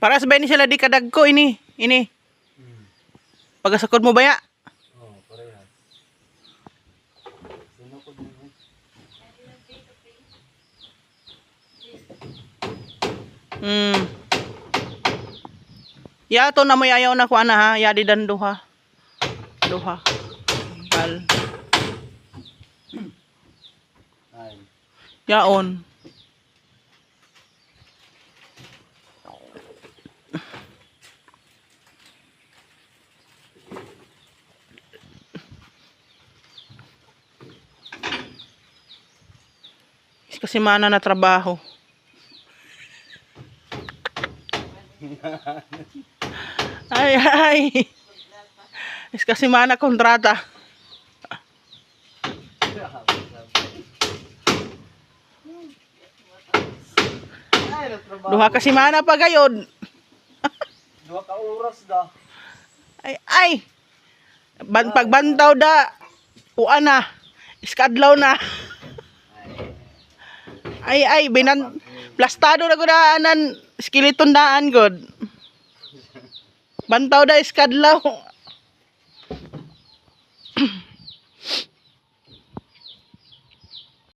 Para sabay ni sila di kadag ko ini. Ini. Pagasakod mo ba ya? Mo eh. Hmm. Ya to na mo ayaw na ko ana ha. Ya di dan duha. Duha. Ay. Yaon. Kasi mana na trabaho. ay, ay. Is kasi mana kontrata. Duha kasi mana pa gayod. Duha ka oras da. Ay, ay. Ban pagbantaw da. Uan na. Iskadlaw na. Ay, ay. Binan plastado na ko daanan. Skeleton daan, god. Bantaw da iskadlaw.